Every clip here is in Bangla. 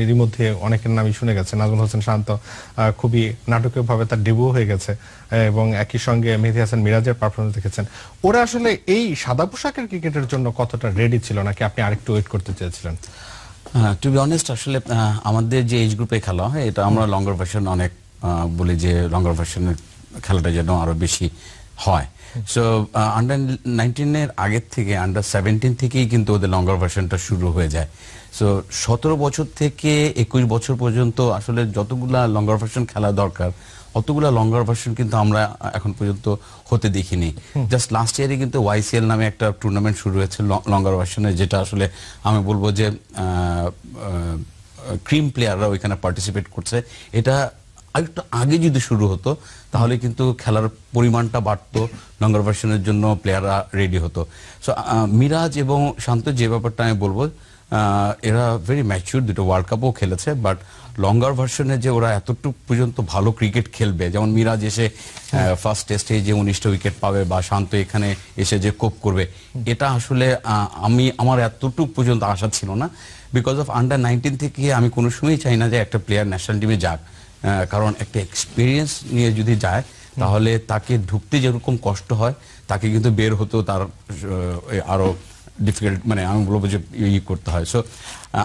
এরই মধ্যে অনেকের নামই শুনে গেছে। নাজমুল হোসেন শান্ত খুবই নাটকীয়ভাবে তার ডেবু হয়ে গেছে এবং একই সঙ্গে মেহেদি হাসান মিরাজের পারফরমেন্স দেখেছেন। ওরা আসলে এই সাদা পোশাকের ক্রিকেটের জন্য কতটা রেডি ছিল নাকি আপনি আরেকটু ওয়েট করতে চেয়েছিলেন? টু বি অনেস্ট আসলে আমাদের যে এজ গ্রুপে খেলা হয় এটা আমরা লঙ্গার ভার্সন অনেক বলি যে লঙ্গার ভার্সনের খেলাটা যেন আরও বেশি হয়। সো আন্ডার নাইনটিনের আগের থেকে আন্ডার সেভেন্টিন থেকেই কিন্তু ওদের লঙ্গার ভার্সনটা শুরু হয়ে যায়। সো সতেরো বছর থেকে একুশ বছর পর্যন্ত আসলে যতগুলা লঙ্গার ভার্সন খেলা দরকার অতগুলা লঙ্গার ভার্সন কিন্তু আমরা এখন পর্যন্ত হতে দেখিনি। জাস্ট লাস্ট ইয়ারে কিন্তু ওয়াইসিএল নামে একটা টুর্নামেন্ট শুরু হয়েছে লঙ্গার ভার্সনে যেটা আসলে আমি বলব যে ক্রিম প্লেয়াররা ওইখানে পার্টিসিপেট করছে। এটা আরেকটু আগে যদি শুরু হতো তাহলে কিন্তু খেলার পরিমাণটা বাড়তো লঙ্গার ভার্সনের জন্য প্লেয়াররা রেডি হতো। সো মিরাজ এবং শান্ত যে ব্যাপারটা আমি বলব এরা ভেরি ম্যাচিউর দুটো ওয়ার্ল্ড কাপও খেলেছে বাট লঙ্গার ভার্সনে যে ওরা এতটুকু পর্যন্ত ভালো ক্রিকেট খেলবে যেমন মিরাজ এসে ফার্স্ট টেস্টে যে উনিশটা উইকেট পাবে বা শান্ত এখানে এসে যে কোপ করবে এটা আসলে আমি আমার এতটুকু পর্যন্ত আশা ছিল না বিকজ অফ আন্ডার নাইনটিন থেকে আমি কোনো সময়ই চাই না যে একটা প্লেয়ার ন্যাশনাল টিমে যাক কারণ একটা এক্সপিরিয়েন্স নিয়ে যদি যায় তাহলে তাকে ঢুকতে যেরকম কষ্ট হয় তাকে কিন্তু বের হতো তার আরও ডিফিকাল্ট মানে আমি বলব যে ই করতে হয়। সো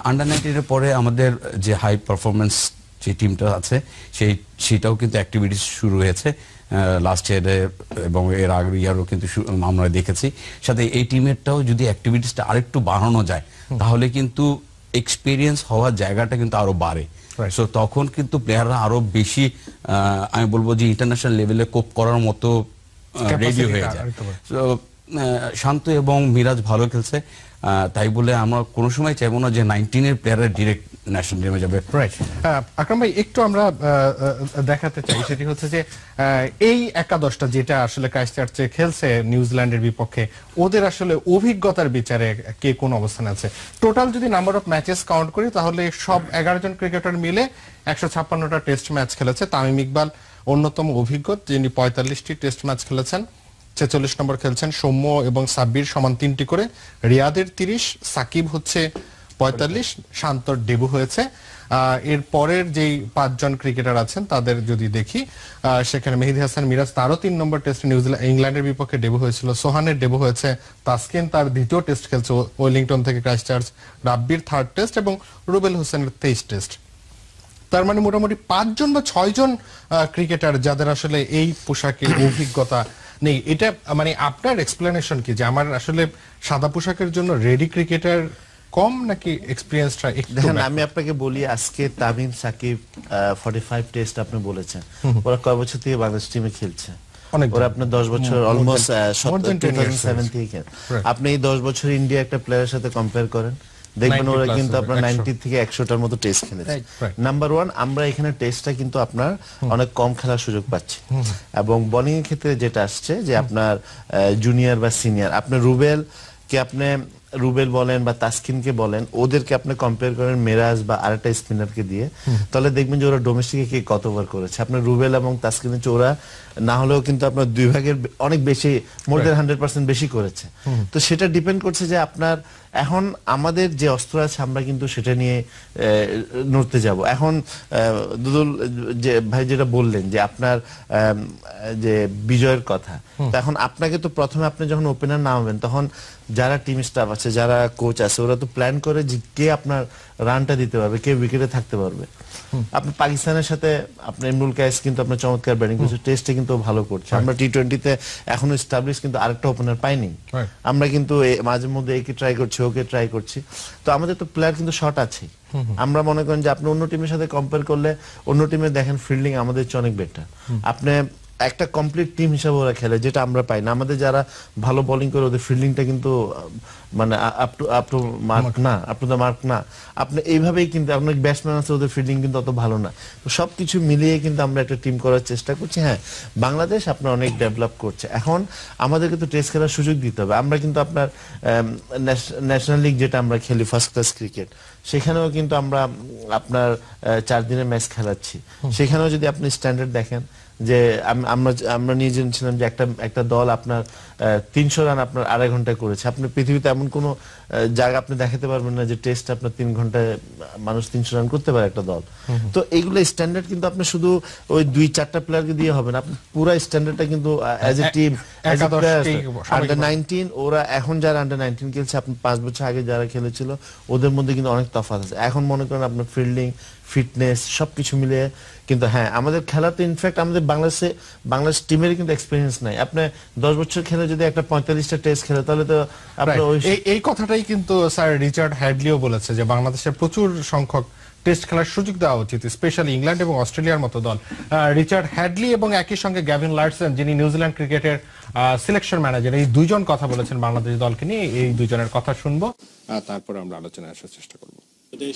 আন্ডার নাইনটিনের পরে আমাদের যে হাই পারফরমেন্স যে টিমটা আছে সেই সেটাও কিন্তু অ্যাক্টিভিটিস শুরু হয়েছে। লাস্ট ইয়ারে এবং এর আগের ইয়ারও কিন্তু আমরা দেখেছি। সাথে এই টিমেরটাও যদি অ্যাক্টিভিটিসটা আরেকটু বাড়ানো যায় তাহলে কিন্তু এক্সপিরিয়েন্স হওয়ার জায়গাটা কিন্তু আরও বাড়ে। সো তখন কিন্তু প্লেয়াররা আরও বেশি আমি বলব যে ইন্টারন্যাশনাল লেভেলে কোপ করার মতো রেডি হয়ে যায়। সো শান্ত এবং মিরাজ ভালো খেলছে। তাই বলে আমরা কোনো সময় চাইব না যে নাইনটিনের প্লেয়ারের ডিরেক্ট ন্যাশনাল টিমে যাবে। রাইট আকরাম ভাই, একটু আমরা দেখাতে চাই, সেটি হচ্ছে যে এই একাদশটা যেটা আসলে ক্রাইস্টচার্চে খেলছে নিউজিল্যান্ডের বিপক্ষে, ওদের আসলে অভিজ্ঞতার বিচারে কে কোন অবস্থানে আছে? টোটাল যদি নাম্বার অফ ম্যাচেস কাউন্ট করি, তাহলে সব এগারো জন ক্রিকেটার মিলে একশো ছাপ্পান্নটা টেস্ট ম্যাচ খেলেছে। তামিম ইকবাল অন্যতম অভিজ্ঞ, যিনি পঁয়তাল্লিশটি টেস্ট ম্যাচ খেলেছেন। ছেচল্লিশ নম্বর খেলছেন সৌম্য এবং সাব্বির সমান তিনটি করে। রিয়াদের তিরিশ, সাকিব হচ্ছে পঁয়তাল্লিশ, শান্তর ডেবু হয়েছে। এর পরের যেই পাঁচজন ক্রিকেটার আছেন, তাদের যদি দেখি সেখানে মেহেদি হাসান মিরাজ, তারও তিন নম্বর টেস্টে নিউজিল্যান্ড ইংল্যান্ডের বিপক্ষে ডেবু হয়েছিল। সোহানের ডেবু হয়েছে। তাসকিন তার দ্বিতীয় টেস্ট খেলছে। ওয়েলিংটন থেকে ক্রাইস্টচার্চ, রাব্বির থার্ড টেস্ট এবং রুবেল হোসেনের তেইশ টেস্ট তার মানে মোটামুটি পাঁচজন বা ছয়জন ক্রিকেটার যাদের আসলে এই পোশাকে অভিজ্ঞতা নেই এটা মানে আপনার এক্সপ্লেনেশন কি? যে আমার আসলে সাদা পোশাকের জন্য রেডি ক্রিকেটার কম নাকি এক্সপিরিয়েন্সটা দেখেন আমি আপনাকে বলি আজকে তামিম সাকিব 45 টেস্ট আপনি বলেছেন। ওরা কয় বছর থেকে বাংলাদেশ টিমে খেলছে? ওরা আপনার 10 বছর অলমোস্ট 2007 থেকে। আপনি এই 10 বছর ইন্ডিয়া একটা প্লেয়ারের সাথে কম্পেয়ার করেন। দেখবেন ওরা কিন্তু আপনার নাইনটি থেকে একশোটার মতো টেস্ট খেলেছে। নাম্বার ওয়ান আমরা এখানে টেস্টটা কিন্তু আপনার অনেক কম খেলার সুযোগ পাচ্ছি। এবং বোলিং এর ক্ষেত্রে যেটা আসছে যে আপনার জুনিয়র বা সিনিয়র আপনার রুবেল কে আপনি রুবেল বলেন বা তাসকিনকে বলেন ওদেরকে আপনি কম্পেয়ার করেন মেরাজ বা আরেকটা স্পিনারকে দিয়ে। তাহলে দেখবেন যে ওরা ডোমেস্টিকে কে কত ওভার করেছে। আপনার রুবেল এবং তাসকিনের ওরা না হলেও কিন্তু আপনার দুই ভাগের অনেক বেশি মোর দেন হান্ড্রেড পার্সেন্ট বেশি করেছে। তো সেটা ডিপেন্ড করছে যে আপনার এখন আমাদের যে অস্ত্র আছে আমরা কিন্তু সেটা নিয়ে নড়তে যাব। এখন দুদুল যে ভাই যেটা বললেন যে আপনার যে বিজয়ের কথা এখন আপনাকে তো প্রথমে আপনি যখন ওপেনার নামাবেন তখন যারা টিম স্টাফ আছে যারা কোচ আছে ওরা তো প্ল্যান করে যে কে আপনার রানটা দিতে পারবে কে উইকেটে থাকতে পারবে। আপনি পাকিস্তানের সাথে আপনার ইমরুল কায়েস কিন্তু আপনার চমৎকার ব্যাটিং করছে টেস্টে কিন্তু ভালো করছে। আমরা টি টোয়েন্টিতে এখনও স্টাবলিশ কিন্তু আরেকটা ওপেনার পাইনি। আমরা কিন্তু মাঝে মধ্যে একে ট্রাই করছি ওকে ট্রাই করছি। তো আমাদের তো প্লেয়ার কিন্তু শর্ট আছে আমরা মনে করেন যে আপনি অন্য টিমের সাথে কম্পেয়ার করলে অন্য টিমে দেখেন ফিল্ডিং আমাদের চেয়ে অনেক বেটার আপনি একটা কমপ্লিট টিম হিসাবে ওরা খেলে যেটা আমরা পাই না। আমাদের যারা ভালো বোলিং করে ওদের ফিল্ডিংটা কিন্তু মানে up to up to mark না আপ টু দ্য মার্ক না। আপনি এইভাবেই কিন্তু আপনার ব্যাটসম্যান আছে ওদের ফিল্ডিং কিন্তু অত ভালো না। তো সবকিছু মিলিয়ে কিন্তু আমরা একটা টিম করার চেষ্টা করছি। হ্যাঁ বাংলাদেশ আপনার অনেক ডেভেলপ করছে। এখন আমাদেরকে তো টেস্ট খেলার সুযোগ দিতে হবে। আমরা কিন্তু আপনার ন্যাশনাল লিগ যেটা আমরা খেলি ফার্স্ট ক্লাস ক্রিকেট সেখানেও কিন্তু আমরা আপনার চার দিনের ম্যাচ খেলাচ্ছি। সেখানেও যদি আপনি স্ট্যান্ডার্ড দেখেন যে আম- আমরা আমরা নিয়ে জেনেছিলাম যে একটা একটা দল আপনার তিনশো রান আপনার আড়াই ঘন্টায় করেছে। আপনি পৃথিবীতে এমন কোনো জায়গা আপনি দেখাতে পারবেন না যে টেস্ট আপনার তিন ঘন্টায় মানুষ তিনশো রান করতে পারে একটা দল। তো এইগুলো স্ট্যান্ডার্ড কিন্তু আপনি শুধু ওই দুই চারটা প্লেয়ারকে দিয়ে হবে না। আপনি পুরো স্ট্যান্ডার্ডটা কিন্তু as a a- team under nineteen ওরা এখন যারা আন্ডার নাইনটিন খেলছে আপনি পাঁচ বছর আগে যারা খেলেছিল ওদের মধ্যে কিন্তু অনেক তফাৎ আছে। এখন মনে করেন আপনার ফিল্ডিং ফিটনেস সবকিছু মিলিয়ে কিন্তু হ্যাঁ আমাদের খেলাতে ইনফ্যাক্ট আমাদের বাংলাদেশে বাংলাদেশ টিমের কিন্তু এক্সপিরিয়েন্স নাই। আপনি দশ বছর খেলে যদি একটা পঁয়তাল্লিশটা টেস্ট খেলে তাহলে তো আপনার এই- এই কথাটাই কিন্তু স্যার রিচার্ড হ্যাডলিও বলেছে যে বাংলাদেশের প্রচুর সংখ্যক টেস্ট খেলার সুযোগ দেওয়া উচিত স্পেশালি ইংল্যান্ড এবং অস্ট্রেলিয়ার মতো দল। রিচার্ড হ্যাডলি এবং একই সঙ্গে গ্যাভিন লার্সেন যিনি নিউজিল্যান্ড ক্রিকেটের সিলেকশন ম্যানেজার এই দুইজন কথা বলেছেন বাংলাদেশ দলকে নিয়ে এই দুইজনের কথা শুনব তারপর আমরা আলোচনায় আসার চেষ্টা করব। Uh,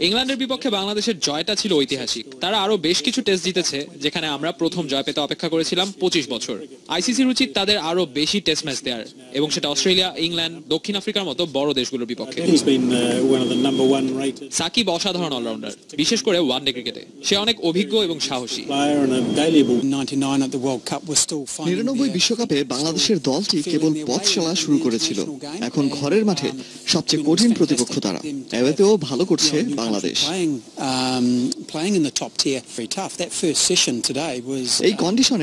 ইংল্যান্ডের বিপক্ষে বাংলাদেশের জয়টা ছিল ঐতিহাসিক। তারা আরও বেশ কিছু টেস্ট জিতেছে যেখানে আমরা প্রথম জয় পেতে অপেক্ষা করেছিলাম পঁচিশ বছর। আইসিসির উচিত তাদের আরও বেশি টেস্ট ম্যাচ দেওয়ার এবং সেটা অস্ট্রেলিয়া ইংল্যান্ড দক্ষিণ আফ্রিকার মতো বড় দেশগুলোর বিপক্ষে। He's been uh, one of the number one rated Shakib অসাধারণ অলরাউন্ডার বিশেষ করে ওয়ানডে ক্রিকেটে সে অনেক অভিজ্ঞ এবং সাহসী। player and a valuable 99 at the World Cup was still finding নিরানব্বই বিশ্বকাপে বাংলাদেশের দলটি কেবল পথ চলা শুরু করেছিল। এখন ঘরের মাঠে Um, সবচেয়ে কঠিন প্রতিপক্ষ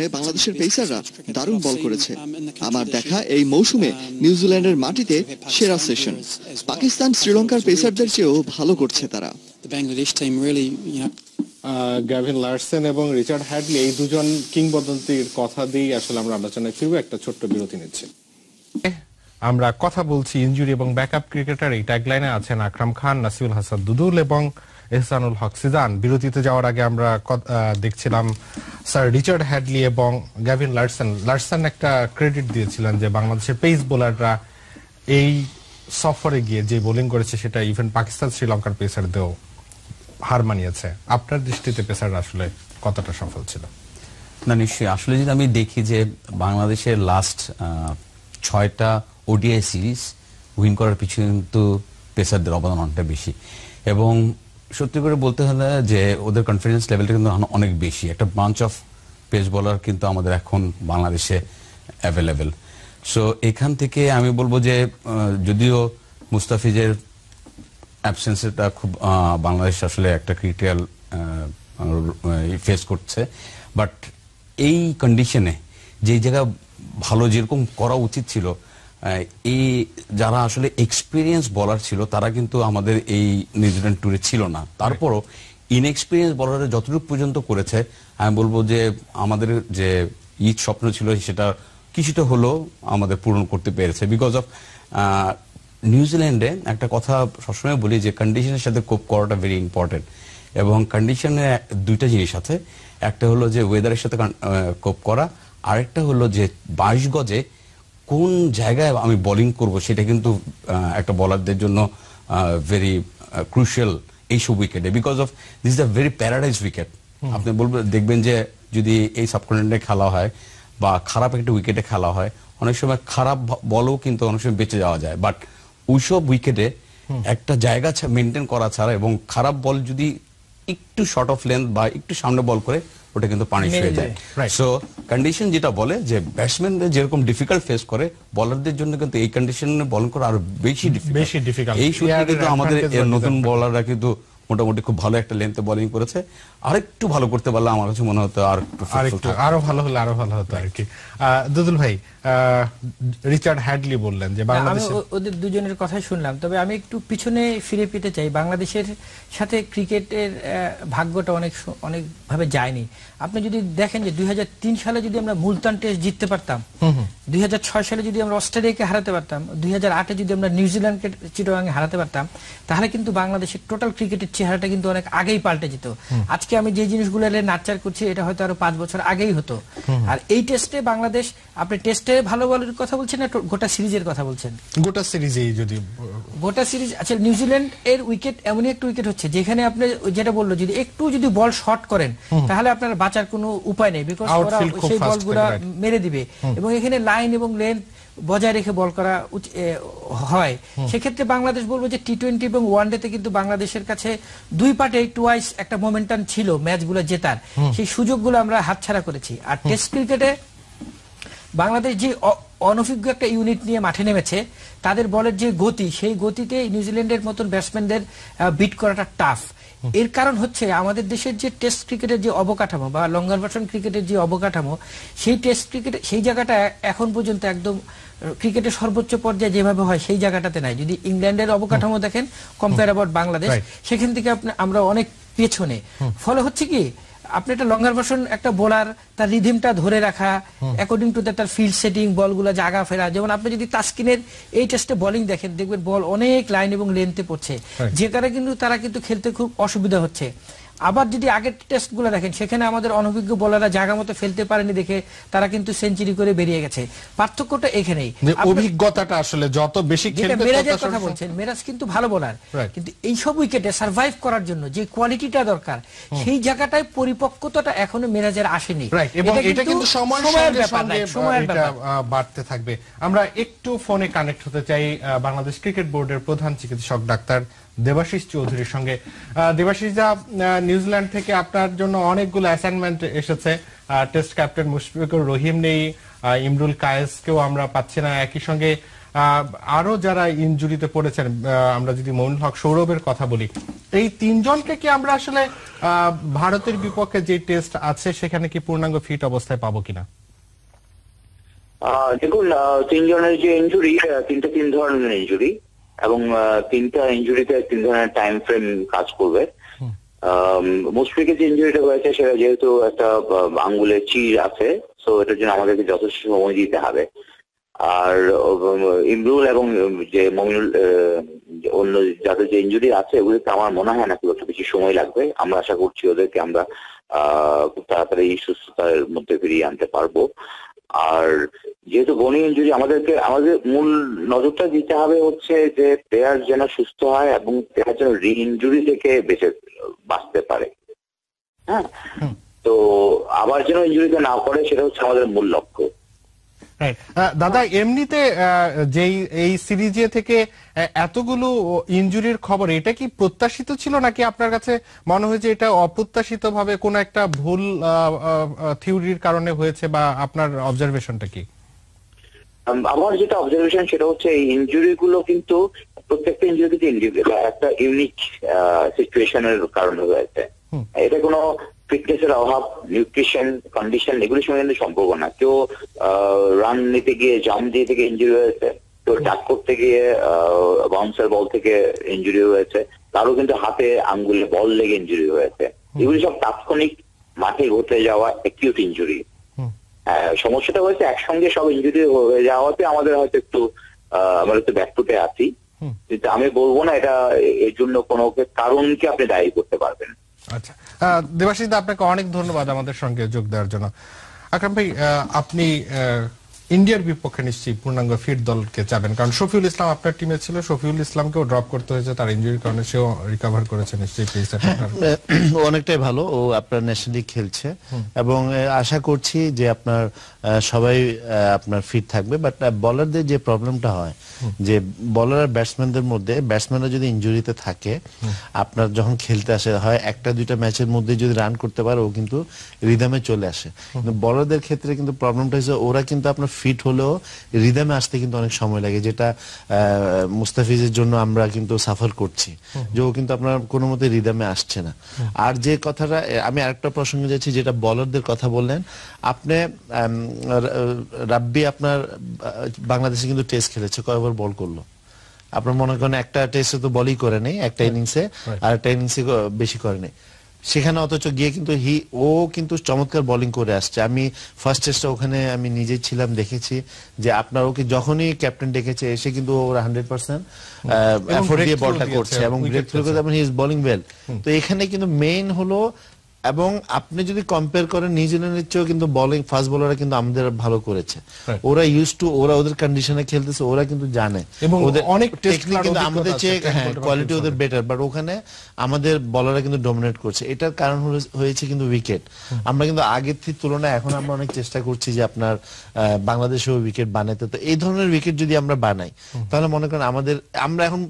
বাংলাদেশের পেসাররা আমার দেখা এই মৌসুমে নিউজিল্যান্ডের মাটিতে সেরা সেশন পাকিস্তান শ্রীলঙ্কার পেসারদের চেয়েও ভালো করছে তারা। গ্যাভিন লার্সেন uh, এবং রিচার্ড হ্যাডলি এই দুজন কিংবদন্তির কথা দিয়ে আসলে আমরা আলোচনায় ফিরবো। একটা ছোট্ট বিরতি নিচ্ছি। আমরা কথা বলছি ইঞ্জুরি এবং ব্যাকআপ ক্রিকেটার। এই ট্যাগলাইনে আছেন আকরাম খান, নাসিউল হাসান দুদুল এবং এহসানুল হক সিজান। বিরতিতে যাওয়ার আগে আমরা দেখছিলাম স্যার রিচার্ড হ্যাডলি এবং গ্যাভিন লার্সন। লার্সেন একটা ক্রেডিট দিয়েছিলেন যে বাংলাদেশের পেস বোলাররা এই সফরে গিয়ে যে বোলিং করেছে সেটা ইভেন পাকিস্তান, শ্রীলঙ্কার পেসারদেরও হার মানিয়েছে। আপনার দৃষ্টিতে পেসাররা আসলে কতটা সফল ছিল? না, নিশ্চয়ই। আসলে যদি আমি দেখি যে বাংলাদেশের লাস্ট ছয়টা ওডিআই সিরিজ উইন করার পিছনে কিন্তু পেসারদের অবদান অনেকটা বেশি। এবং সত্যি করে বলতে হলে যে ওদের কনফিডেন্স লেভেলটা কিন্তু অনেক বেশি। একটা ব্রাঞ্চ অফ পেস বলার কিন্তু আমাদের এখন বাংলাদেশে অ্যাভেলেবেল সো এখান থেকে আমি বলব যে যদিও মুস্তাফিজের অ্যাবসেন্সটা খুব বাংলাদেশ আসলে একটা ক্রিটিক্যাল ফেস করছে। বাট এই কন্ডিশনে যে জায়গা ভালো যেরকম করা উচিত ছিল এই যারা আসলে এক্সপিরিয়েন্স বলার ছিল, তারা কিন্তু আমাদের এই নিউজিল্যান্ড ট্যুরে ছিল না। তারপরও ইনএক্সপিরিয়েন্স বলারে যতটুকু পর্যন্ত করেছে, আমি বলব যে আমাদের যে ঈদ স্বপ্ন ছিল, সেটা কিছুটা হলেও আমাদের পূরণ করতে পেরেছে। বিকজ অফ নিউজিল্যান্ডে একটা কথা সবসময় বলি যে কন্ডিশনের সাথে কোপ করাটা ভেরি ইম্পর্টেন্ট এবং কন্ডিশনে দুইটা জিনিস আছে। একটা হলো যে ওয়েদারের সাথে কোপ করা, আরেকটা হলো যে বাইশ গজে কোন জায়গায় আমি বোলিং করব সেটা কিন্তু একটা বলারদের জন্য ভেরি ক্রুশিয়াল এইসব উইকেটে because of this the very paradise wicket আপনি বলবেন দেখবেন যে যদি এই সাবকন্টিনেন্টে খেলা হয় বা খারাপ একটা উইকেটে খেলা হয় অনেক সময় খারাপ বলও কিন্তু অনেক সময় বেঁচে যাওয়া যায়। বাট ওইসব উইকেটে একটা জায়গা মেনটেন করা ছাড়া এবং খারাপ বল যদি একটু শর্ট অফ লেন্থ বা একটু সামনে বল করে ওটা কিন্তু পানিশ হয়ে যায়। সো কন্ডিশন যেটা বলে যে ব্যাটসম্যানদের যেরকম ডিফিকাল্ট ফেস করে বলারদের জন্য কিন্তু এই কন্ডিশনে বল করা আরও বেশি ডিফিকাল্ট এই সূত্রে কিন্তু আমাদের নতুন। বলাররা কিন্তু মোটামুটি খুব ভালো একটা লেন্থে বোলিং করেছে। আরেকটু ভালো করতে পারলে আমার কাছে মনে হতো আর একটু আর ভালো হলে আরও ভালো হতো আর কি দুদুল ভাই রিচার্ড হ্যাডলি বললেন যে ও- ওদের দুজনের কথাই শুনলাম। তবে আমি একটু পিছনে ফিরে পেতে চাই। বাংলাদেশের সাথে ক্রিকেটের ভাগ্যটা অনেক সু- অনেকভাবে যায়নি। আপনি যদি দেখেন যে দুই হাজার তিন সালে যদি আমরা মুলতান টেস্ট জিততে পারতাম দুই হাজার ছয় সালে যদি আমরা অস্ট্রেলিয়াকে হারাতে পারতাম দুই আটে যদি আমরা নিউজিল্যান্ডকে চিটোগাঙে হারাতে পারতাম তাহলে কিন্তু বাংলাদেশের টোটাল ক্রিকেটের চেহারাটা কিন্তু অনেক আগেই পাল্টে যেত। আজকে আমি যে জিনিসগুলো নাচার করছি এটা হয়তো আরও পাঁচ বছর আগেই হতো। আর এই টেস্টে বাংলাদেশ আপনি টেস্টে ভালো বলের কথা বলছেন না গোটা সিরিজের কথা বলছেন? গোটা সিরিজেই যদি গোটা সিরিজ আচ্ছা নিউজিল্যান্ড এর উইকেট এমনই একটা উইকেট হচ্ছে যেখানে আপনি যেটা বলল যদি একটু যদি বল শর্ট করেন তাহলে আপনার বাঁচার কোনো উপায় নেই বিকজ ওরা সেই বলগুলা মেরে দিবে। এবং এখানে লাইন এবং লেন্থ বজায় রেখে বল করা হয়। সেক্ষেত্রে বাংলাদেশ বলব যে টি টোয়েন্টি এবং ওয়ানডেতে কিন্তু বাংলাদেশের কাছে দুই পার্টে টুয়াইস একটা মোমেন্টাম ছিল ম্যাচগুলো জেতার। সেই সুযোগগুলো আমরা হাতছাড়া করেছি। আর টেস্ট ক্রিকেটে বাংলাদেশ যে অনভিজ্ঞ একটা ইউনিট নিয়ে মাঠে নেমেছে তাদের বলের যে গতি সেই গতিতে নিউজিল্যান্ডের মতন ব্যাটসম্যানদের বিট করাটা টাফ এর কারণ হচ্ছে আমাদের দেশের যে টেস্ট ক্রিকেটের যে অবকাঠামো বা লঙ্গার ভার্সন ক্রিকেটের যে অবকাঠামো সেই টেস্ট ক্রিকেট সেই জায়গাটা এখন পর্যন্ত একদম ক্রিকেটের সর্বোচ্চ পর্যায়ে যেভাবে হয় সেই জায়গাটাতে নাই। যদি ইংল্যান্ডের অবকাঠামো দেখেন কম্পেয়ার অ্যাবাউট বাংলাদেশ সেখান থেকে আমরা অনেক পেছনে। ফলে হচ্ছে কি আপনি একটা লঙ্গার ভার্সন একটা বোলার তার রিধিমটা ধরে রাখা অ্যাকর্ডিং টু তার ফিল্ড সেটিং বলগুলো জায়গা ফেরা। যেমন আপনি যদি তাস্কিনের এই টেস্টে বলিং দেখেন দেখবেন বল অনেক লাইন এবং লেন্থে পড়ছে. যে কারণে কিন্তু তারা কিন্তু খেলতে খুব অসুবিধা হচ্ছে। আবার যদি আগের টেস্টগুলো দেখেন সেখানে আমাদের অনভিজ্ঞ বোলাররা জায়গা মতো ফেলতে পারেনি দেখে তারা কিন্তু সেঞ্চুরি করে বেরিয়ে গেছে। পার্থক্যটা এখানেই। অভিজ্ঞতাটা আসলে যত বেশি খেলবে মেরাজের কথা বলছেন মেরাজ কিন্তু ভালো বোলার কিন্তু এই সব উইকেটে সার্ভাইভ করার জন্য যে কোয়ালিটিটা দরকার সেই জায়গাটায় পরিপক্কতাটা এখনও মেরাজের আসেনি। এবং এটা কিন্তু সময়ের ব্যাপার সঙ্গে সময়ের ব্যাপার। বাড়তে থাকবে। আমরা একটু ফোনে কানেক্ট হতে চাই বাংলাদেশ ক্রিকেট বোর্ডের প্রধান চিকিৎসক ডাক্তার দেবাশিস চৌধুরীর সঙ্গে। দেবাশিস দা নিউজিল্যান্ড থেকে আপনার জন্য অনেকগুলো অ্যাসাইনমেন্ট এসেছে। টেস্ট ক্যাপ্টেন মুশফিকুর রহিম নেই ইমরুল কায়েসকেও আমরা পাচ্ছি না। একই সঙ্গে আরও যারা ইনজুরিতে পড়েছেন আমরা যদি মইনুল হক সৌরভের কথা বলি, এই তিনজনকে কি আমরা আসলে ভারতের বিপক্ষে যে টেস্ট আছে, সেখানে কি পূর্ণাঙ্গ ফিট অবস্থায় পাবো কিনা? দেখুন তিনজনের যে ইঞ্জুরি তিনটা তিন ধরনের ইঞ্জুরি এবং তিনটা ইঞ্জুরিতে তিন ধরনের টাইম ফ্রেম কাজ করবে। মুশফিকের যে ইঞ্জুরিটা হয়েছে সেটা যেহেতু একটা আঙ্গুলের চির আছে তো এটার জন্য আমাদেরকে যথেষ্ট সময় দিতে হবে। আর ইমরুল এবং যে মমিনুল অন্য যাদের যে ইঞ্জুরি আছে ওগুলোতে আমার মনে হয় না খুব একটা বেশি সময় লাগবে। আমরা আশা করছি ওদেরকে আমরা আহ, খুব তাড়াতাড়ি সুস্থতার মধ্যে ফিরিয়ে আনতে পারব। আর যেহেতু বনি ইঞ্জুরি আমাদেরকে আমাদের মূল নজরটা দিতে হবে হচ্ছে যে প্লেয়ার যেন সুস্থ হয় এবং প্লেয়ার যেন রি ইঞ্জুরি থেকে বেঁচে বাঁচতে পারে। হ্যাঁ? তো আবার যেন ইঞ্জুরিতে না করে সেটা হচ্ছে আমাদের মূল লক্ষ্য। দাদা এমনিতে যেই এই সিরিজে থেকে এতগুলো ইনজুরির খবর এটা কি প্রত্যাশিত ছিল নাকি আপনার কাছে মনে হয়েছে এটা অপ্রত্যাশিত ভাবে কোনো একটা ভুল থিওরির কারণে হয়েছে বা আপনার অবজারভেশনটা কি? আমার যেটা অবজারভেশন সেটা হচ্ছে এই ইঞ্জুরি গুলো কিন্তু প্রত্যেকটা ইঞ্জুরি কিন্তু একটা ইউনিক সিচুয়েশনের কারণে হয়েছে এটা কোনো ফিটনেসের অভাব নিউট্রিশন কন্ডিশন এগুলির সঙ্গে কিন্তু সম্পর্ক না। কেউ রান নিতে গিয়ে জাম্প দিয়ে থেকে ইঞ্জুরি হয়েছে কেউ ডাক করতে গিয়ে বাউন্সার বল থেকে ইঞ্জুরি হয়েছে কারও কিন্তু হাতে আঙ্গুলে বল লেগে ইঞ্জুরি হয়েছে এগুলি সব তাৎক্ষণিক মাঠে ঘটে যাওয়া একিউট ইঞ্জুরি সমস্যাটা হয়েছে একসঙ্গে সব ইঞ্জুরি হয়ে যাওয়াতে আমাদের হয়তো একটু আহ, আমরা একটু ব্যাকফুটে আছি। কিন্তু আমি বলব না এটা এর জন্য কোনো কারণকে আপনি দায়ী করতে পারবেন আচ্ছা। দেবাশিস আপনাকে অনেক ধন্যবাদ আমাদের সঙ্গে যোগ দেওয়ার জন্য। আকরাম ভাই আপনি ইন্ডিয়ার বিপক্ষে নিশ্চয়ই পূর্ণাঙ্গ ফিট দলকে চাবেন। কারণ শফিউল ইসলাম আপনার টিমে ছিল শফিউল ইসলামকেও ড্রপ করতে হয়েছে তার ইঞ্জুরির কারণে সেও রিকভার করেছে নিশ্চয়ই পেসার অনেকটাই ভালো ও আপনার ন্যাশনাল লিগ খেলছে। এবং আশা করছি যে আপনার সবাই আপনার ফিট থাকবে। বাট বলারদের যে প্রবলেমটা হয় যে বলার আর ব্যাটসম্যানদের মধ্যে ব্যাটসম্যানরা যদি ইঞ্জুরিতে থাকে আপনার যখন খেলতে আসে হয় একটা দুইটা ম্যাচের মধ্যে যদি রান করতে পারে ও কিন্তু রিদমে চলে আসে। কিন্তু বলারদের ক্ষেত্রে কিন্তু প্রবলেমটা হচ্ছে ওরা কিন্তু আপনার ফিট হলেও রিদমে আসতে কিন্তু অনেক সময় লাগে যেটা মুস্তাফিজের জন্য আমরা কিন্তু সাফার করছি যে ও কিন্তু আপনার কোনো মতে রিদমে আসছে না। আর যে কথাটা আমি আরেকটা প্রসঙ্গে যাচ্ছি যেটা বলারদের কথা বললেন আপনি রাব্বি আপনার বাংলাদেশে কিন্তু টেস্ট খেলেছে কয়বার বল করল? আপনার মনে করেন একটা টেস্টে তো বলই করে নেই একটা ইনিংসে আর একটা ইনিংসে বেশি করে নেই। সেখানে অথচ গিয়ে কিন্তু হি ও কিন্তু চমৎকার বোলিং করে আসছে। আমি ফার্স্ট টেস্টে ওখানে আমি নিজে ছিলাম দেখেছি যে আপনার ওকে যখনই ক্যাপ্টেন ডেকেছে এসে কিন্তু ওরা হান্ড্রেড পার্সেন্ট এফোর্ট দিয়ে বলটা করছে এবং ব্রেক থ্রু করে হি ইজ বোলিং ওয়েল তো এখানে কিন্তু মেইন হলো এবং আপনি যদি কম্পেয়ার করেন নিউজিল্যান্ডের চেয়েও কিন্তু বোলিং ফাস্ট বোলাররা কিন্তু আমাদের ভালো করেছে। ওরা ইউজ টু ওরা ওদের কন্ডিশনে খেলতেছে ওরা কিন্তু জানে। ওদের অনেক টেকনিক কিন্তু আমাদের চেয়ে হ্যাঁ কোয়ালিটি ওদের বেটার বাট ওখানে আমাদের বলাররা কিন্তু ডমিনেট করছে। এটার কারণ হয়েছে কিন্তু উইকেট আমরা কিন্তু আগের থেকে তুলনায় এখন আমরা অনেক চেষ্টা করছি যে আপনার বাংলাদেশেও উইকেট বানাতে। তো এই ধরনের উইকেট যদি আমরা বানাই তাহলে মনে করেন আমাদের আমরা এখন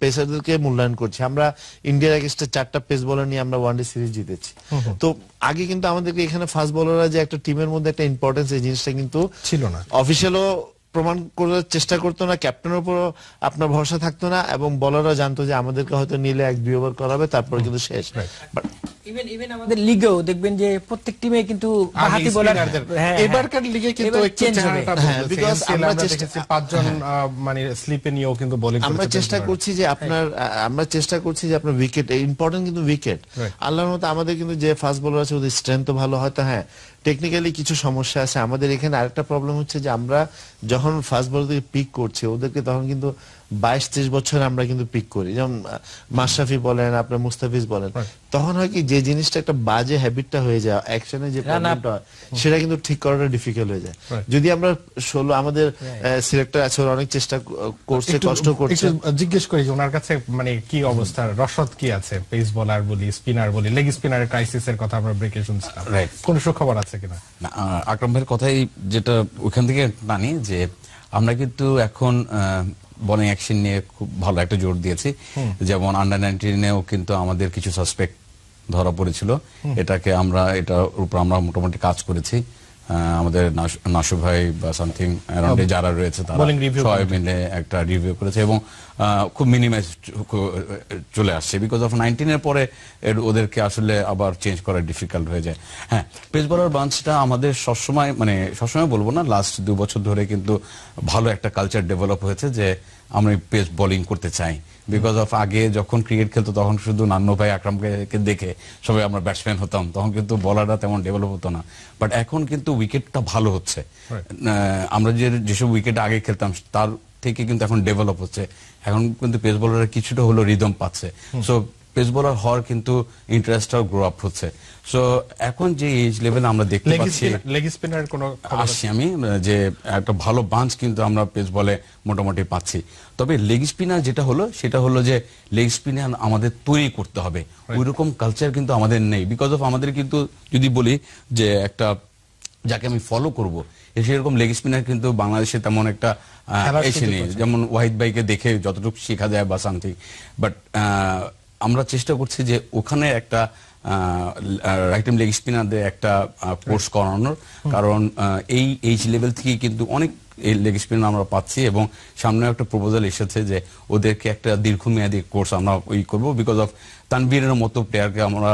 পেসারদেরকে মূল্যায়ন করছি। আমরা ইন্ডিয়ার এগেস্টে চারটা পেস বলার নিয়ে আমরা ওয়ানডে সিরিজ জিতেছি। তো আগে কিন্তু আমাদেরকে এখানে ফাস্ট বলাররা যে একটা টিমের মধ্যে একটা ইম্পর্টেন্স এই জিনিসটা কিন্তু ছিল না। অফিসিয়ালও প্রমাণ করার চেষ্টা করতো না ক্যাপ্টেনের উপর আপনার ভরসা থাকতো না এবং বলাররা জানতো যে আমাদেরকে হয়তো নিলে এক দুই ওভার করাবে তারপর কিন্তু শেষ। বাট ইভেন ইভেন আমাদের লিগেও দেখবেন যে প্রত্যেক টিমে কিন্তু বাহাতি বোলার এবারকার লিগে কিন্তু একটু চেহারাটা হ্যাঁ, আমরা চেষ্টা- পাঁচজন মানে স্লিপে নিয়েও কিন্তু বোলিং আমরা চেষ্টা করছি যে আপনার আমরা চেষ্টা করছি যে আপনার উইকেট ইম্পর্টেন্ট কিন্তু উইকেট আল্লাহর মতো আমাদের কিন্তু যে ফাস্ট বোলার আছে ওদের স্ট্রেংথ ভালো হয়তো হ্যাঁ। টেকনিক্যালি কিছু সমস্যা আছে। আমাদের এখানে আরেকটা প্রবলেম হচ্ছে যে আমরা যখন ফাস্ট থেকে পিক করছে, ওদেরকে তখন কিন্তু বাইশ ত্রিশ বছর আমরা কিন্তু পিক করি। যেমন মাশরাফি বলেন আপনার মুস্তাফিজ বলেন। তখন হয় কি যে জিনিসটা একটা বাজে হ্যাবিটটা হয়ে যায় অ্যাকশনে যে প্রবলেমটা হয় সেটা কিন্তু ঠিক করাটা ডিফিকাল্ট হয়ে যায়। যদি আমরা ষোলো আমাদের সিলেক্টর আছে ওরা অনেক চেষ্টা করছে কষ্ট করছে। জিজ্ঞেস করি যে ওনার কাছে মানে কি অবস্থা রসদ কি আছে? পেস বলার বলি স্পিনার বলি লেগ স্পিনারের ক্রাইসিসের কথা আমরা ব্রেকে শুনছিলাম। কোন সুখবর আছে কিনা? আকরাম ভাইয়ের কথাই যেটা ওখান থেকে টানি যে আমরা কিন্তু এখন বলিং অ্যাকশন নিয়ে খুব ভালো একটা জোর দিয়েছি। যেমন আন্ডার নাইনটিনেও কিন্তু আমাদের কিছু সাসপেক্ট ধরা পড়েছিল। এটাকে আমরা এটার উপর আমরা মোটামুটি কাজ করেছি। আমাদের নাস- ভাই বা সামথিং অ্যারাউন্ডে যারা রয়েছে তারা সবাই মিলে একটা রিভিউ করেছে এবং খুব মিনিমাইজ চলে আসছে বিকজ অফ নাইনটিনের পরে ওদেরকে আসলে আবার চেঞ্জ করা ডিফিকাল্ট হয়ে যায়। হ্যাঁ পেস বলার বাঞ্চটা আমাদের সবসময় মানে সবসময় বলব না লাস্ট দু বছর ধরে কিন্তু ভালো একটা কালচার ডেভেলপ হয়েছে যে আমরা পেস বোলিং করতে চাই। বিকজ অফ আগে যখন ক্রিকেট খেলতো তখন শুধু নান্ন ভাই আকরামকে দেখে সবাই আমরা ব্যাটসম্যান হতাম। তখন কিন্তু বলাররা তেমন ডেভেলপ হতো না। বাট এখন কিন্তু উইকেটটা ভালো হচ্ছে। আমরা যে যেসব উইকেট আগে খেলতাম তার থেকে কিন্তু এখন ডেভেলপ হচ্ছে। এখন কিন্তু পেস বলাররা কিছুটা হলো রিদম পাচ্ছে। সো পেস বলার হওয়ার কিন্তু ইন্টারেস্টটাও গ্রো আপ হচ্ছে। সো এখন যে এজ লেভেল আমরা দেখতে পাচ্ছি লেগ স্পিনারের কোনো? আসছি আমি যে একটা ভালো বাঞ্চ কিন্তু আমরা পেস বলে মোটামুটি পাচ্ছি। তবে লেগ স্পিনার যেটা হলো সেটা হলো যে লেগ স্পিনার আমাদের তৈরি করতে হবে। ওইরকম কালচার কিন্তু আমাদের নেই। বিকজ অফ আমাদের কিন্তু যদি বলি যে একটা যাকে আমি ফলো করব সেরকম লেগ স্পিনার কিন্তু বাংলাদেশে তেমন একটা এসে নেই। যেমন ওয়াহিদ ভাইকে দেখে যতটুকু শেখা যায় বা সামথিং বাট আমরা চেষ্টা করছি যে ওখানে একটা রাইট লেগ স্পিনারদের একটা কোর্স করানোর। কারণ এই এইচ লেভেল থেকে কিন্তু অনেক এই লেগ স্পিনার আমরা পাচ্ছি এবং সামনে একটা প্রপোজাল এসেছে যে ওদেরকে একটা দীর্ঘমেয়াদী কোর্স আমরা ওই করব বিকজ অফ তানবীরের মতো প্লেয়ারকে আমরা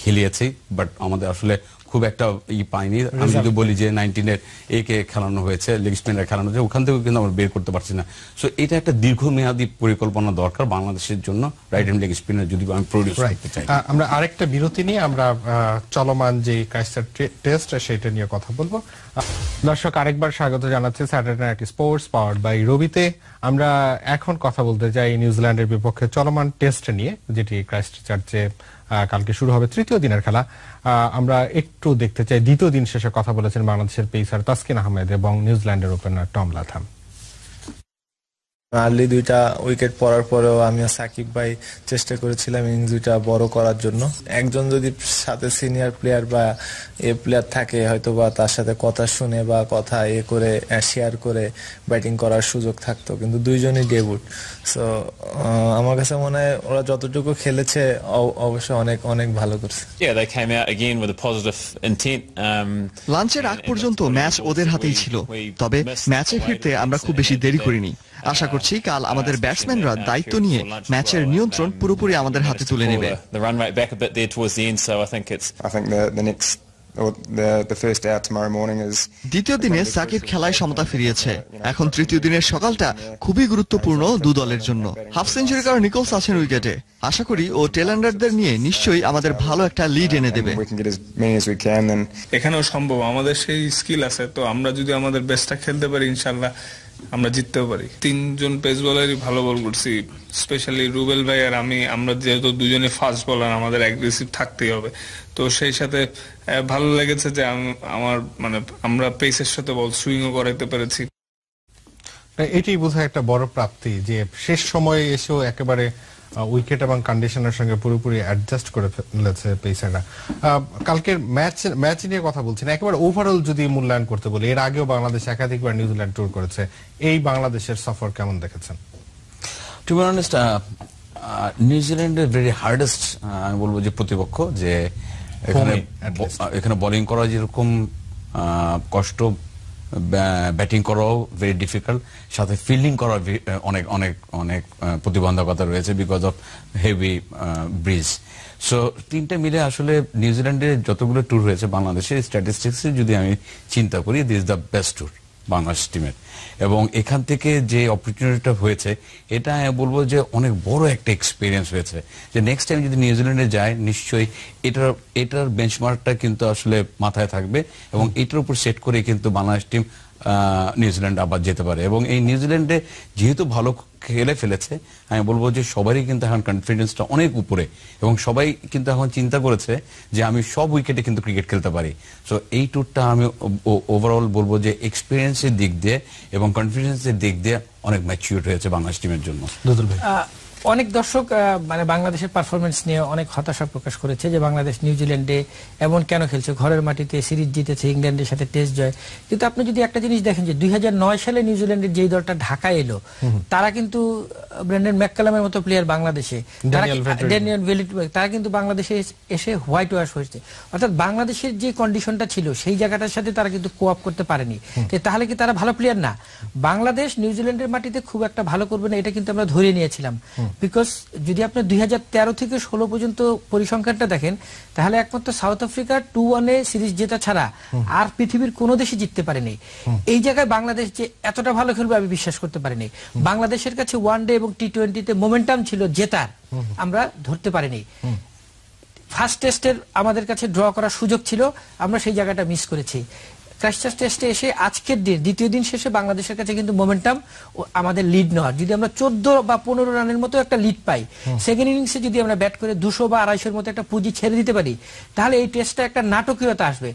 খেলিয়েছি। বাট আমাদের আসলে খুব একটা ই পাইনি। আমি যদি বলি যে নাইনটিনের একে খেলানো হয়েছে লেগ স্পিনার খেলানো হয়েছে ওখান থেকে কিন্তু আমরা বের করতে পারছি না। সো এটা একটা দীর্ঘমেয়াদী পরিকল্পনা দরকার বাংলাদেশের জন্য রাইট হ্যান্ড লেগ স্পিনার যদি আমি প্রডিউস করতে চাই। আমরা আরেকটা বিরতি নিয়ে আমরা চলমান যে ক্রাইস্টার টেস্ট সেটা নিয়ে কথা বলব। দর্শক আরেকবার স্বাগত জানাচ্ছি Saturday night sports powered by রবিতে। আমরা এখন কথা বলতে চাই নিউজিল্যান্ডের বিপক্ষে চলমান টেস্ট নিয়ে যেটি ক্রাইস্ট চার্চে কালকে শুরু হবে তৃতীয় দিনের খেলা। আমরা একটু দেখতে চাই। দ্বিতীয় দিন শেষে কথা বলেছেন বাংলাদেশের পেসার তাসকিন আহমেদ এবং নিউজিল্যান্ডের ওপেনার টম লাথাম। আর্লি দুইটা উইকেট পড়ার পরেও আমিও সাকিব ভাই চেষ্টা করেছিলাম ইনিংস দুইটা বড় করার জন্য। একজন যদি সাথে সিনিয়র প্লেয়ার বা এ প্লেয়ার থাকে হয়তো বা তার সাথে কথা শুনে বা কথা এ করে শেয়ার করে ব্যাটিং করার সুযোগ থাকতো কিন্তু দুইজনই ডেবুট সো আমার কাছে মনে হয় ওরা যতটুকু খেলেছে অ- অবশ্যই অনেক অনেক ভালো করছে। Intent. Um, লাঞ্চের আগ পর্যন্ত ম্যাচ ওদের হাতেই ছিল। তবে ম্যাচে ফিরতে আমরা খুব বেশি দেরি করিনি। আশা করছি কাল আমাদের ব্যাটসম্যানরা দায়িত্ব নিয়ে ম্যাচের নিয়ন্ত্রণ পুরোপুরি আমাদের হাতে তুলে নেবে। দ্বিতীয় দিনে সাকিব খেলায় সমতা ফিরিয়েছে। এখন তৃতীয় দিনের সকালটা খুবই গুরুত্বপূর্ণ দু দলের জন্য। হাফ সেঞ্চুরি কারণ নিকোলস আছেন উইকেটে। আশা করি ও টেলান্ডারদের নিয়ে নিশ্চয়ই আমাদের ভালো একটা লিড এনে দেবে। এখানেও সম্ভব আমাদের সেই স্কিল আছে তো আমরা যদি আমাদের বেস্টটা খেলতে পারি ইনশাল্লাহ আমরা জিততেও পারি। তিনজন পেস বলারই ভালো বল করছি স্পেশালি রুবেল ভাই আর আমি। আমরা যেহেতু দুজনে ফাস্ট বলার আমাদের অ্যাগ্রেসিভ থাকতেই হবে। তো সেই সাথে ভালো লেগেছে যে আম- আমার মানে আমরা পেসের সাথে বল সুইংও করাইতে পেরেছি। এটাই বোধহয় একটা বড় প্রাপ্তি যে শেষ সময়ে এসেও একেবারে উইকেট এবং কন্ডিশনের সঙ্গে পুরোপুরি অ্যাডজাস্ট করে ফেলেছে পেসাররা। কালকের ম্যাচ ম্যাচ নিয়ে কথা বলছি না। একেবারে ওভারঅল যদি মূল্যায়ন করতে বলি এর আগেও বাংলাদেশ একাধিকবার নিউজিল্যান্ড ট্যুর করেছে। এই বাংলাদেশের সফর কেমন দেখেছেন? টু বি অনেস্ট নিউজিল্যান্ডের ভেরি হার্ডেস্ট আমি বলব যে প্রতিপক্ষ যে এখানে এখানে বোলিং করা যেরকম কষ্ট ব্যাটিং করাও ভেরি ডিফিকাল্ট সাথে ফিল্ডিং করা অনেক অনেক অনেক প্রতিবন্ধকতা রয়েছে because of heavy breeze so তিনটা মিলে আসলে নিউজিল্যান্ডে যতগুলো ট্যুর হয়েছে বাংলাদেশের স্ট্যাটিস্টিক্সে যদি আমি চিন্তা করি this the best tour Bangladesh টিমের এবং এখান থেকে যে অপরচুনিটিটা হয়েছে, এটা বলব যে অনেক বড় একটা এক্সপিরিয়েন্স হয়েছে। যে নেক্সট টাইম যদি নিউজিল্যান্ডে যায় নিশ্চয়ই এটার এটার বেঞ্চমার্কটা কিন্তু আসলে মাথায় থাকবে এবং এটার উপর সেট করে কিন্তু বাংলাদেশ টিম নিউজিল্যান্ড আবার যেতে পারে। এবং এই নিউজিল্যান্ডে যেহেতু ভালো খেলে ফেলেছে আমি বলব যে সবারই কিন্তু এখন কনফিডেন্সটা অনেক উপরে। এবং সবাই কিন্তু এখন চিন্তা করেছে যে আমি সব উইকেটে কিন্তু ক্রিকেট খেলতে পারি। সো এই ট্যুরটা আমি ওভারঅল বলব যে এক্সপিরিয়েন্সের দিক দিয়ে এবং কনফিডেন্সের দিক দিয়ে অনেক ম্যাচিউর হয়েছে বাংলাদেশ টিমের জন্য। অনেক দর্শক মানে বাংলাদেশের পারফরমেন্স নিয়ে অনেক হতাশা প্রকাশ করেছে যে বাংলাদেশ নিউজিল্যান্ডে এমন কেন খেলছে? ঘরের মাটিতে সিরিজ জিতেছে ইংল্যান্ডের সাথে টেস্ট জয়। কিন্তু আপনি যদি একটা জিনিস দেখেন যে দুই হাজার নয় সালে নিউজিল্যান্ডের যেই দলটা ঢাকায় এলো তারা কিন্তু ব্র্যান্ডন ম্যাককালামের মতো প্লেয়ার বাংলাদেশে তারা কিন্তু বাংলাদেশে এসে হোয়াইট ওয়াশ হয়েছে। অর্থাৎ বাংলাদেশের যে কন্ডিশনটা ছিল সেই জায়গাটার সাথে তারা কিন্তু কোয়াপ করতে পারেনি। তাহলে কি তারা ভালো প্লেয়ার না। বাংলাদেশ নিউজিল্যান্ডের মাটিতে খুব একটা ভালো করবে না এটা কিন্তু আমরা ধরে নিয়েছিলাম। বিকজ যদি আপনি দুই থেকে ষোলো পর্যন্ত পরিসংখ্যানটা দেখেন, তাহলে একমাত্র সাউথ আফ্রিকা টু ওয়ানে সিরিজ জেতা ছাড়া আর পৃথিবীর কোনো দেশে জিততে পারেনি। এই জায়গায় বাংলাদেশ যে এতটা ভালো খেলবে আমি বিশ্বাস করতে পারিনি। বাংলাদেশের কাছে ওয়ান ডে এবং টি টোয়েন্টিতে মোমেন্টাম ছিল জেতার। আমরা ধরতে পারিনি। ফার্স্ট টেস্টের আমাদের কাছে ড্র করার সুযোগ ছিল। আমরা সেই জায়গাটা মিস করেছি। ক্রাইস্টার্স টেস্টে এসে আজকের দিন দ্বিতীয় দিন শেষে বাংলাদেশের কাছে কিন্তু মোমেন্টাম আমাদের লিড নেওয়ার। যদি আমরা চোদ্দ বা পনেরো রানের মতো একটা লিড পাই সেকেন্ড ইনিংসে যদি আমরা ব্যাট করে দুশো বা আড়াইশোর মতো একটা পুঁজি ছেড়ে দিতে পারি তাহলে এই টেস্টটা একটা নাটকীয়তা আসবে।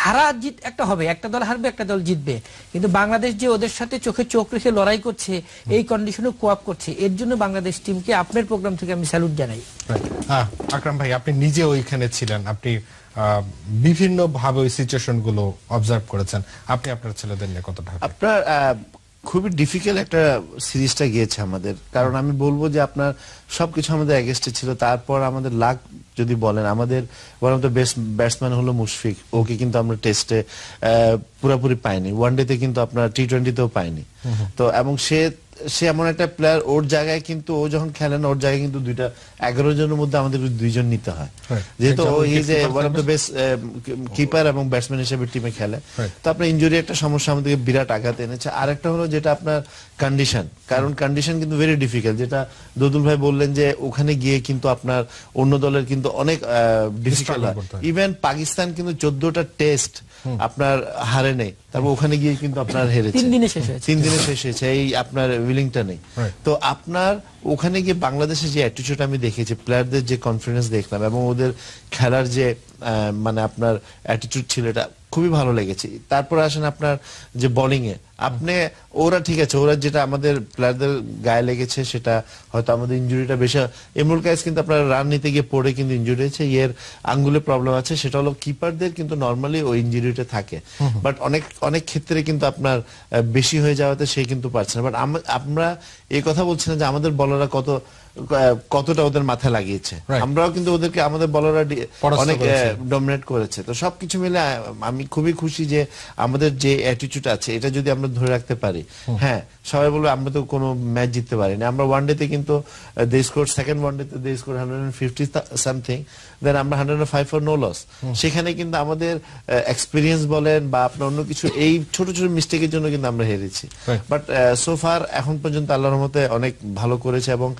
হারা জিত একটা হবে একটা দল হারবে একটা দল জিতবে। কিন্তু বাংলাদেশ যে ওদের সাথে চোখে চোখ রেখে লড়াই করছে এই কন্ডিশনে কোয়াপ করছে এর জন্য বাংলাদেশ টিমকে আপনার প্রোগ্রাম থেকে আমি স্যালুট জানাই। হ্যাঁ, আকরাম ভাই আপনি নিজে ওইখানে ছিলেন আপনি বিভিন্ন ভাবে ওই সিচুয়েশনগুলো অবজার্ভ করেছেন। আপনি আপনার ছেলেদের নিয়ে কতটা আপনার আহ, খুবই ডিফিকাল্ট একটা সিরিজটা গিয়েছে আমাদের। কারণ আমি বলব যে আপনার সবকিছু আমাদের এগেস্টে ছিল। তারপর আমাদের লাক যদি বলেন আমাদের one of the best batsman হলো মুশফিক। ওকে কিন্তু আমরা টেস্টে পুরোপুরি পাইনি। ওয়ান ডেতে কিন্তু আপনার টি টোয়েন্টিতেও পাইনি। তো এবং সে সে এমন একটা প্লেয়ার ওর জায়গায় কিন্তু ও যখন খেলে না ওর জায়গায় কিন্তু দুইটা এগারো জনের মধ্যে আমাদের দুইজন নিতে হয়। যেহেতু ও is wicket one of the best keeper এবং ব্যাটসম্যান হিসেবে টিমে খেলে। তো আপনার ইঞ্জুরি একটা সমস্যা আমাদেরকে বিরাট আঘাত এনেছে। আরেকটা হলো যেটা আপনার কন্ডিশন কারণ কন্ডিশন কিন্তু ভেরি ডিফিকাল্ট যেটা দদুল ভাই বললেন যে ওখানে গিয়ে কিন্তু আপনার অন্য দলের কিন্তু অনেক ডিফিকাল্ট হয়। ইভেন পাকিস্তান কিন্তু চোদ্দটা টেস্ট আপনার হারে নেই তারপর ওখানে গিয়ে কিন্তু আপনার হেরেছে। তিন দিনে শেষ হয়েছে। তিন দিনে শেষ হয়েছে। এই আপনার উইলিংটা নেই। তো আপনার ওখানে গিয়ে বাংলাদেশে যে অ্যাটিচিউড আমি দেখেছি প্লেয়ারদের যে কনফিডেন্স দেখলাম এবং ওদের খেলার যে মানে আপনার অ্যাটিচিউড ছিল এটা খুবই ভালো লেগেছে। তারপর আসেন আপনার যে বোলিং এ। আপনি ওরা ঠিক আছে ওরা যেটা আমাদের প্লেয়ারদের গায়ে লেগেছে সেটা হয়তো আমাদের ইঞ্জুরিটা বেশি এমরুল কাইস কিন্তু আপনার রান নিতে গিয়ে পড়ে কিন্তু ইঞ্জুরি হয়েছে। ইয়ের আঙ্গুলে প্রবলেম আছে সেটা হলো কিপারদের কিন্তু নর্মালি ওই ইঞ্জুরিটা থাকে। বাট অনেক অনেক ক্ষেত্রে কিন্তু আপনার বেশি হয়ে যাওয়াতে সে কিন্তু পারছে না। বাট আমরা এই কথা বলছি না যে আমাদের বলাররা কত কতটা ওদের মাথায় লাগিয়েছে। আমরাও কিন্তু ওদেরকে আমাদের বলাররা অনেক। ডমিনেট করেছে। তো সবকিছু মিলে আমি খুবই খুশি যে আমাদের যে অ্যাটিটিউড আছে এটা যদি আমরা ধরে রাখতে পারি। হ্যাঁ সবাই বলবে আমরা তো কোনো ম্যাচ জিততে পারিনি আমরা ওয়ান ডেতে কিন্তু দে স্কোর সেকেন্ড ওয়ান ডেতে they score hundred and fifty something then আমরা hundred five for no loss সেখানে কিন্তু আমাদের এক্সপিরিয়েন্স বলেন বা আপনার অন্য কিছু এই ছোট ছোট মিস্টেকের জন্য কিন্তু আমরা হেরেছি। বাট সো ফার এখন পর্যন্ত আল্লাহর মতে অনেক ভালো করেছে এবং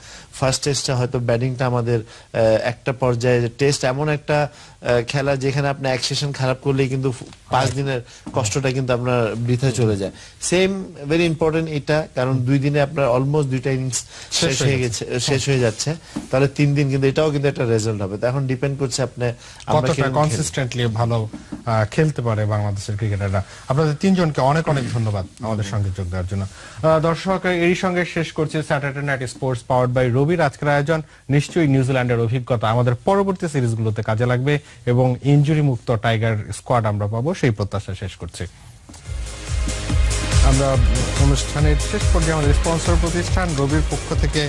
ফার্স্ট টেস্টটা হয়তো ব্যাটিংটা আমাদের একটা পর্যায়ে টেস্ট এমন একটা খেলা যেখানে আপনি এক সেশন খারাপ করলেই কিন্তু পাঁচ দিনের কষ্টটা কিন্তু আপনার বৃথা চলে যায়। সেম ভেরি ইম্পর্টেন্ট এটা কারণ দুই দিনে আপনার অলমোস্ট দুইটা ইনিংস শেষ হয়ে গেছে। শেষ হয়ে যাচ্ছে। তাহলে তিন দিন কিন্তু এটাও কিন্তু একটা রেজাল্ট হবে। তো এখন ডিপেন্ড করছে আপনি কতটা কনসিস্টেন্টলি ভালো খেলতে পারে বাংলাদেশের ক্রিকেটাররা। আপনাদের তিনজনকে অনেক অনেক ধন্যবাদ আমাদের সঙ্গে যোগ দেওয়ার জন্য। দর্শক এরই সঙ্গে শেষ করছি Saturday night sports powered by রবির। আজকের আয়োজন নিশ্চয়ই নিউজিল্যান্ডের অভিজ্ঞতা। আমাদের পরবর্তী সিরিজগুলোতে কাজে লাগবে এবং ইনজুরি মুক্ত টাইগার স্কোয়াড আমরা পাবো, সেই প্রত্যাশা শেষ করছি। আমরা অনুষ্ঠানের শেষ পর্যায়ে আমাদের স্পন্সর প্রতিষ্ঠান রবির পক্ষ থেকে